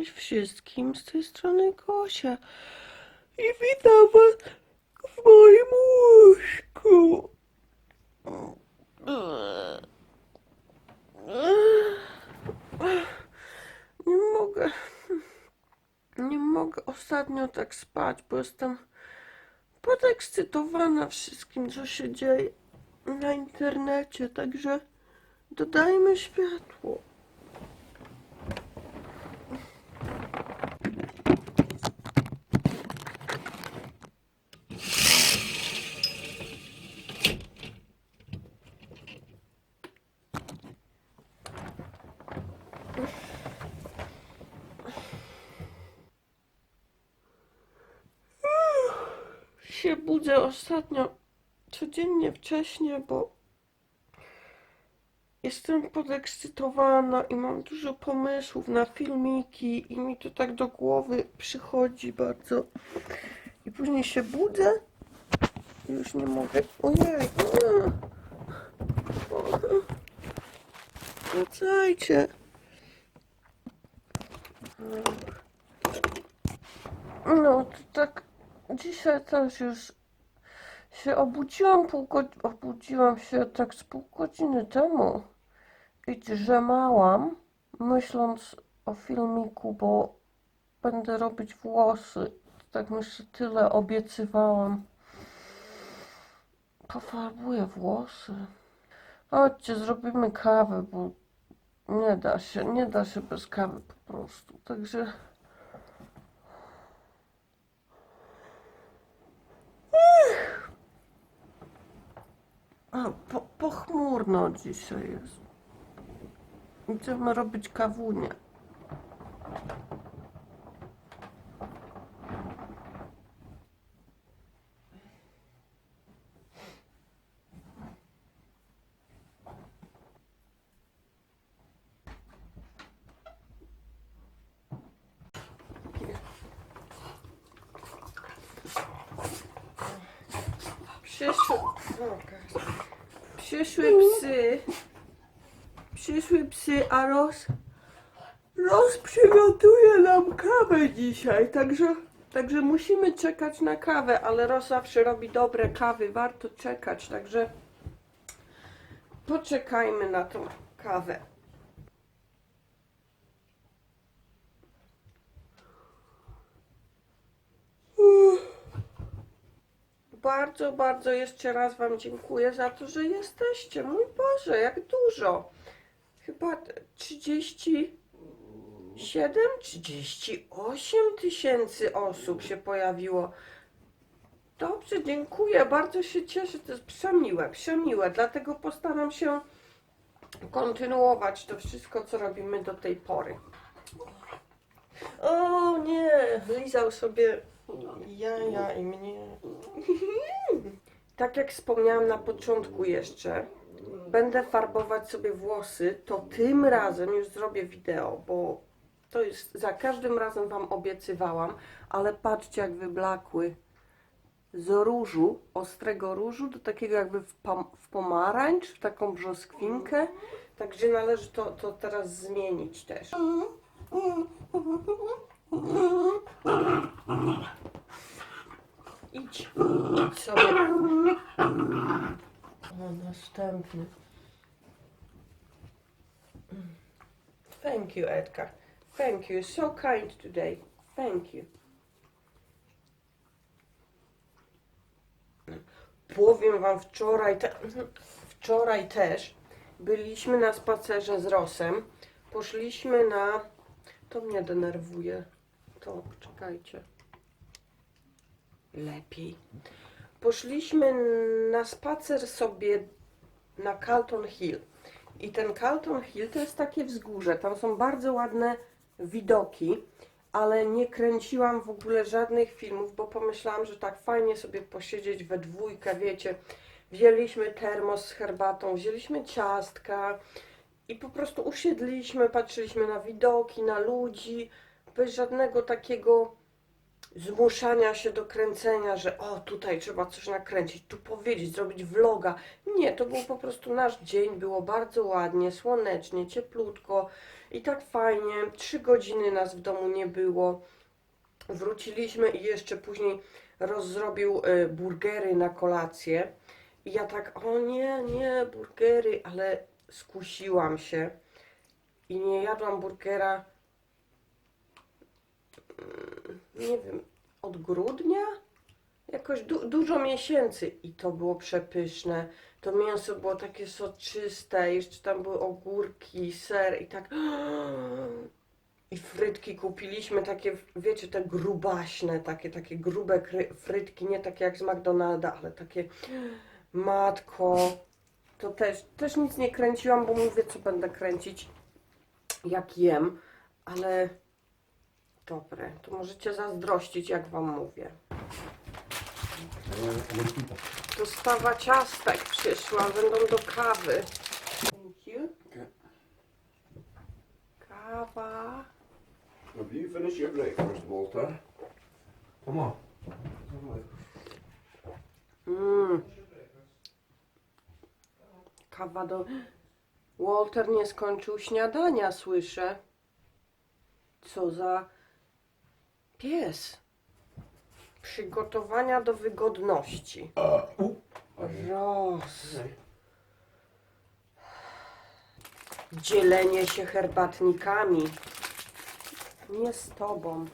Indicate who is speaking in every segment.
Speaker 1: Cześć wszystkim, z tej strony Gosia i witam was w moim łóżku. Nie mogę, nie mogę ostatnio tak spać, bo jestem podekscytowana wszystkim, co się dzieje na internecie, także dodajmy światło. Się budzę ostatnio codziennie wcześniej, bo jestem podekscytowana i mam dużo pomysłów na filmiki i mi to tak do głowy przychodzi bardzo. I później się budzę i już nie mogę. Ojej! Wracajcie! No, to tak dzisiaj też już się obudziłam pół obudziłam się tak z pół godziny temu i drzemałam, myśląc o filmiku, bo będę robić włosy. Tak myślę, tyle obiecywałam. Pofarbuję włosy. Chodźcie, zrobimy kawę, bo nie da się, nie da się bez kawy po prostu. Także A, po, pochmurno dzisiaj jest. Będziemy robić kawunię. Przyszły... Psy. Przyszły psy, a Ros... Ros przygotuje nam kawę dzisiaj, także... Także musimy czekać na kawę, ale Ros zawsze robi dobre kawy, warto czekać, także... Poczekajmy na tą kawę. Bardzo, bardzo jeszcze raz Wam dziękuję za to, że jesteście. Mój Boże, jak dużo. Chyba 37, 38 tysięcy osób się pojawiło. Dobrze, dziękuję. Bardzo się cieszę. To jest przemiłe, przemiłe. Dlatego postaram się kontynuować to wszystko, co robimy do tej pory. O nie, lizał sobie jaja i mnie. Tak jak wspomniałam na początku jeszcze, będę farbować sobie włosy, to tym razem już zrobię wideo, bo to jest, za każdym razem Wam obiecywałam, ale patrzcie jak wyblakły z różu, ostrego różu, do takiego jakby w, pom- w pomarańcz, w taką brzoskwinkę, także należy to, to teraz zmienić też. sobie. O, następny. Thank you, Edgar. Thank you. So kind today. Thank you. Powiem wam wczoraj, te, wczoraj też byliśmy na spacerze z Rosem. Poszliśmy na. To mnie denerwuje. To czekajcie. Lepiej. Poszliśmy na spacer sobie na Carlton Hill. I ten Carlton Hill to jest takie wzgórze. Tam są bardzo ładne widoki, ale nie kręciłam w ogóle żadnych filmów, bo pomyślałam, że tak fajnie sobie posiedzieć we dwójkę, wiecie. Wzięliśmy termos z herbatą, wzięliśmy ciastka i po prostu usiedliśmy, patrzyliśmy na widoki, na ludzi, bez żadnego takiego zmuszania się do kręcenia, że o tutaj trzeba coś nakręcić, tu powiedzieć, zrobić vloga. Nie, to był po prostu nasz dzień, było bardzo ładnie, słonecznie, cieplutko i tak fajnie. Trzy godziny nas w domu nie było. Wróciliśmy i jeszcze później rozrobił y, burgery na kolację. I ja tak, o nie, nie, burgery, ale skusiłam się i nie jadłam burgera, mm, nie wiem, od grudnia? Jakoś du dużo miesięcy i to było przepyszne. To mięso było takie soczyste, jeszcze tam były ogórki, ser i tak. I frytki kupiliśmy takie, wiecie, te grubaśne, takie, takie grube frytki, nie takie jak z McDonalda, ale takie matko. To też, też nic nie kręciłam, bo mówię, co będę kręcić, jak jem, ale dobre. To możecie zazdrościć, jak wam mówię. Dostawa ciastek przyszła, będą do kawy. Thank you.
Speaker 2: Okay.
Speaker 1: Kawa.
Speaker 2: Have you finished your breakfast, Walter? Come on.
Speaker 1: Mm. Kawa do... Walter nie skończył śniadania, słyszę. Co za pies. Przygotowania do wygodności. Roz. Dzielenie się herbatnikami. Nie z tobą.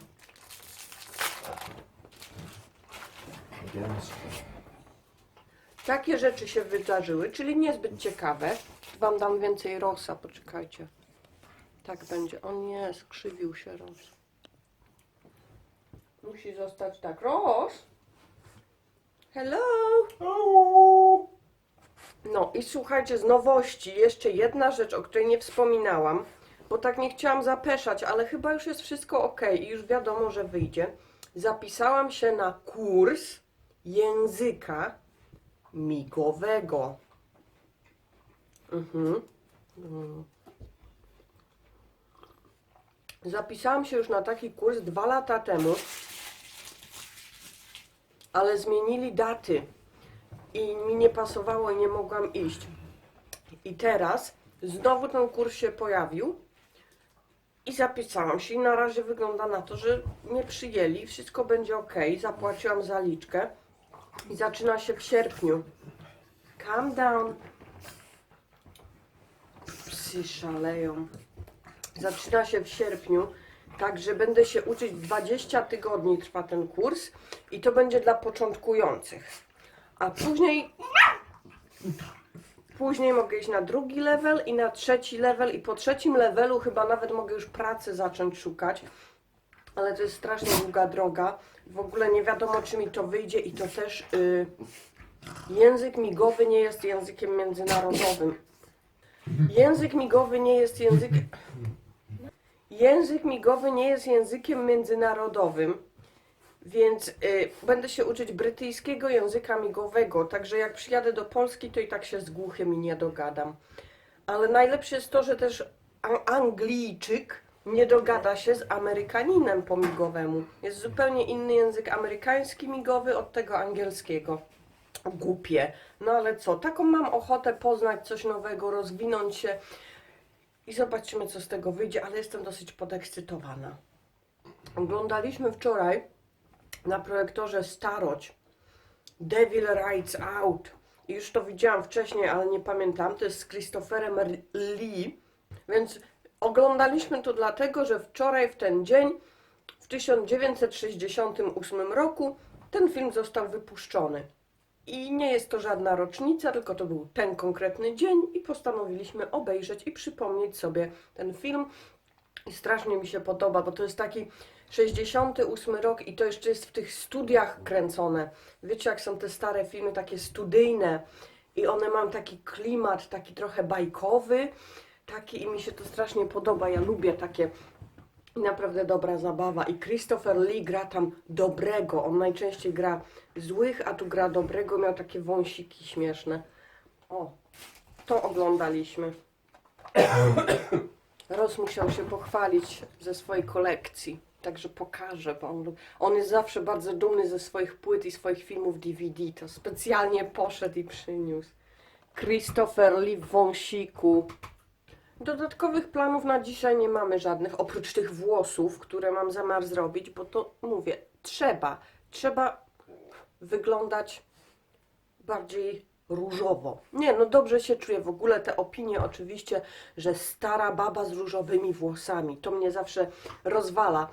Speaker 1: Takie rzeczy się wydarzyły, czyli niezbyt ciekawe. Wam dam więcej rosa, poczekajcie. Tak będzie. O nie, skrzywił się ros. Musi zostać tak. Ros! Hello! No i słuchajcie, z nowości jeszcze jedna rzecz, o której nie wspominałam, bo tak nie chciałam zapeszać, ale chyba już jest wszystko ok i już wiadomo, że wyjdzie. Zapisałam się na kurs języka migowego. Mhm. Zapisałam się już na taki kurs dwa lata temu, ale zmienili daty i mi nie pasowało i nie mogłam iść. I teraz znowu ten kurs się pojawił i zapisałam się i na razie wygląda na to, że mnie przyjęli, wszystko będzie ok, zapłaciłam zaliczkę i zaczyna się w sierpniu. Calm down. Psy szaleją. Zaczyna się w sierpniu, także będę się uczyć 20 tygodni trwa ten kurs i to będzie dla początkujących. A później później mogę iść na drugi level i na trzeci level i po trzecim levelu chyba nawet mogę już pracy zacząć szukać. Ale to jest strasznie długa droga. W ogóle nie wiadomo, czy mi to wyjdzie i to też y, język migowy nie jest językiem międzynarodowym. Język migowy nie jest językiem. Język migowy nie jest językiem międzynarodowym, więc y, będę się uczyć brytyjskiego języka migowego, także jak przyjadę do Polski, to i tak się z głuchym nie dogadam. Ale najlepsze jest to, że też Anglijczyk nie dogada się z Amerykaninem po migowemu. Jest zupełnie inny język amerykański migowy od tego angielskiego. Głupie. No ale co, taką mam ochotę poznać coś nowego, rozwinąć się i zobaczymy, co z tego wyjdzie, ale jestem dosyć podekscytowana. Oglądaliśmy wczoraj na projektorze Staroć Devil Rides Out. I Już to widziałam wcześniej, ale nie pamiętam. To jest z Christopherem Lee. Więc oglądaliśmy to dlatego, że wczoraj w ten dzień, w 1968 roku, ten film został wypuszczony. I nie jest to żadna rocznica, tylko to był ten konkretny dzień i postanowiliśmy obejrzeć i przypomnieć sobie ten film. I strasznie mi się podoba, bo to jest taki 68 rok i to jeszcze jest w tych studiach kręcone. Wiecie, jak są te stare filmy takie studyjne i one mają taki klimat, taki trochę bajkowy, taki i mi się to strasznie podoba. Ja lubię takie naprawdę dobra zabawa. I Christopher Lee gra tam dobrego. On najczęściej gra złych, a tu gra dobrego. Miał takie wąsiki śmieszne. O, to oglądaliśmy. Ros musiał się pochwalić ze swojej kolekcji. Także pokażę wam. lub- On jest zawsze bardzo dumny ze swoich płyt i swoich filmów DVD. To specjalnie poszedł i przyniósł. Christopher Lee w wąsiku. Dodatkowych planów na dzisiaj nie mamy żadnych, oprócz tych włosów, które mam zamiar zrobić, bo to mówię, trzeba, trzeba wyglądać bardziej różowo. Nie, no dobrze się czuję. W ogóle te opinie oczywiście, że stara baba z różowymi włosami, to mnie zawsze rozwala.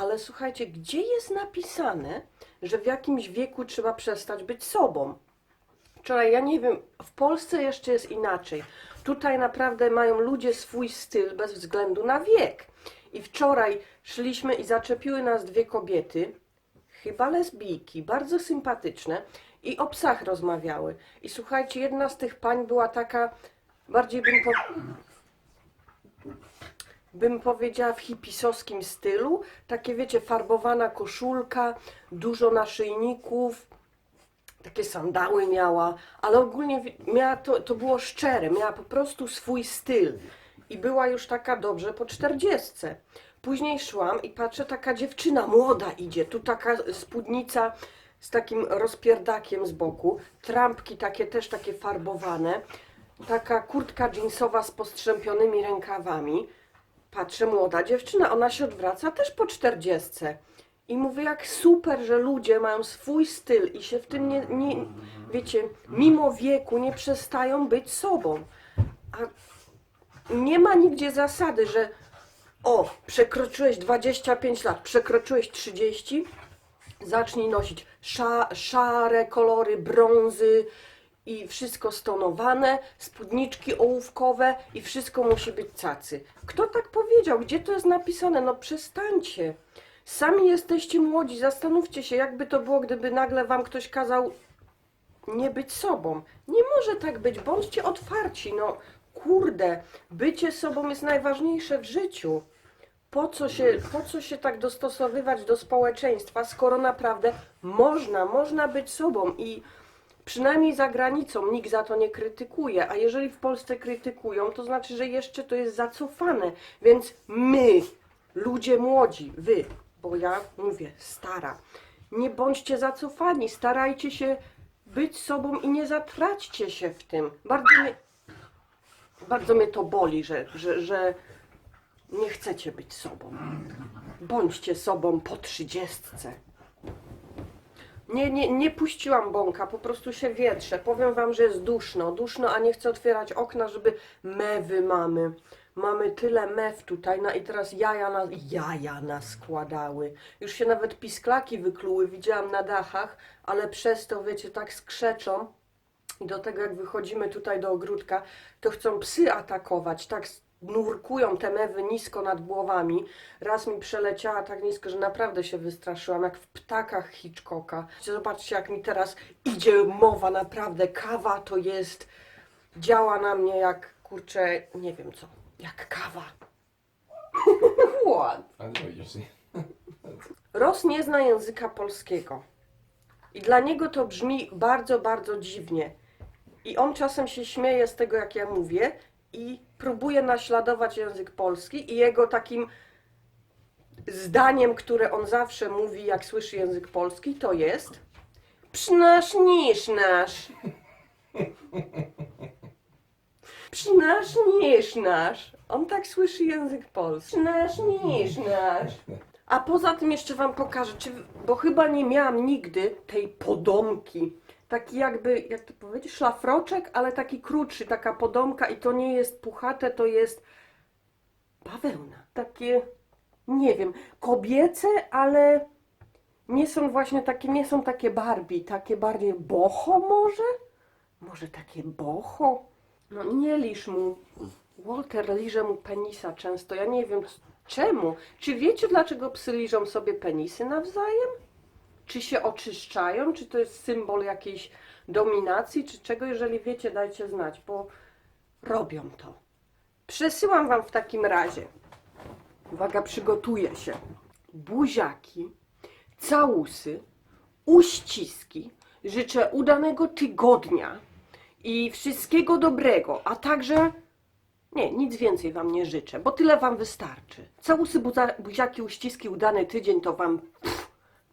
Speaker 1: Ale słuchajcie, gdzie jest napisane, że w jakimś wieku trzeba przestać być sobą? Wczoraj, ja nie wiem, w Polsce jeszcze jest inaczej. Tutaj naprawdę mają ludzie swój styl bez względu na wiek. I wczoraj szliśmy i zaczepiły nas dwie kobiety, chyba lesbijki, bardzo sympatyczne i o psach rozmawiały. I słuchajcie, jedna z tych pań była taka, bardziej bym po... bym powiedziała w hipisowskim stylu, takie wiecie, farbowana koszulka, dużo naszyjników, takie sandały miała, ale ogólnie miała to, to było szczere, miała po prostu swój styl i była już taka dobrze po czterdziestce. Później szłam i patrzę, taka dziewczyna młoda idzie, tu taka spódnica z takim rozpierdakiem z boku, trampki takie też takie farbowane, taka kurtka jeansowa z postrzępionymi rękawami. Patrzę, młoda dziewczyna, ona się odwraca też po czterdziestce. I mówię, jak super, że ludzie mają swój styl i się w tym nie, nie, wiecie, mimo wieku nie przestają być sobą. A nie ma nigdzie zasady, że o, przekroczyłeś 25 lat, przekroczyłeś 30, zacznij nosić sza, szare kolory, brązy i wszystko stonowane, spódniczki ołówkowe i wszystko musi być cacy. Kto tak powiedział? Gdzie to jest napisane? No przestańcie. Sami jesteście młodzi, zastanówcie się, jakby to było, gdyby nagle wam ktoś kazał nie być sobą. Nie może tak być, bądźcie otwarci, no kurde, bycie sobą jest najważniejsze w życiu. Po co, się, po co się tak dostosowywać do społeczeństwa, skoro naprawdę można, można być sobą i przynajmniej za granicą nikt za to nie krytykuje, a jeżeli w Polsce krytykują, to znaczy, że jeszcze to jest zacofane, więc my, ludzie młodzi, wy, bo ja mówię, stara, nie bądźcie zacofani, starajcie się być sobą i nie zatraćcie się w tym. Bardzo mnie, bardzo mnie to boli, że, że, że nie chcecie być sobą. Bądźcie sobą po trzydziestce. Nie, nie, nie puściłam bąka, po prostu się wietrze. Powiem wam, że jest duszno, duszno, a nie chcę otwierać okna, żeby mewy mamy. Mamy tyle mew tutaj, no i teraz jaja nas, jaja nas składały. Już się nawet pisklaki wykluły, widziałam na dachach, ale przez to, wiecie, tak skrzeczą. I do tego, jak wychodzimy tutaj do ogródka, to chcą psy atakować, tak nurkują te mewy nisko nad głowami. Raz mi przeleciała tak nisko, że naprawdę się wystraszyłam, jak w ptakach Hitchcocka. Zobaczcie, jak mi teraz idzie mowa, naprawdę. Kawa to jest, działa na mnie jak, kurczę, nie wiem co, jak kawa. What?
Speaker 2: Saying.
Speaker 1: Ros nie zna języka polskiego. I dla niego to brzmi bardzo, bardzo dziwnie. I on czasem się śmieje z tego, jak ja mówię, i próbuje naśladować język polski. I jego takim zdaniem, które on zawsze mówi, jak słyszy język polski, to jest Psznasz niż nasz. Psznasz niż nasz. On tak słyszy język polski. Psznasz niż nasz. A poza tym jeszcze wam pokażę, czy, bo chyba nie miałam nigdy tej podomki. Taki jakby, jak to powiedzieć, szlafroczek, ale taki krótszy, taka podomka i to nie jest puchate, to jest bawełna. Takie, nie wiem, kobiece, ale nie są właśnie takie, nie są takie Barbie, takie bardziej boho może? Może takie boho? No nie lisz mu. Walter liże mu penisa często. Ja nie wiem czemu. Czy wiecie dlaczego psy liżą sobie penisy nawzajem? Czy się oczyszczają? Czy to jest symbol jakiejś dominacji? Czy czego? Jeżeli wiecie, dajcie znać, bo robią to. Przesyłam wam w takim razie. Uwaga, przygotuję się. Buziaki, całusy, uściski. Życzę udanego tygodnia i wszystkiego dobrego, a także Nie, nic więcej wam nie życzę, bo tyle wam wystarczy. Całusy, buziaki, uściski, udany tydzień to wam pff,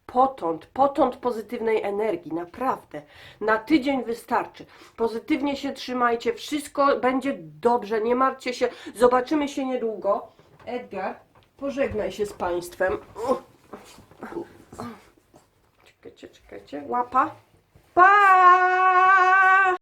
Speaker 1: potąd, potąd pozytywnej energii, naprawdę. Na tydzień wystarczy. Pozytywnie się trzymajcie, wszystko będzie dobrze, nie martwcie się. Zobaczymy się niedługo. Edgar, pożegnaj się z państwem. Czekajcie, czekajcie, łapa. Pa!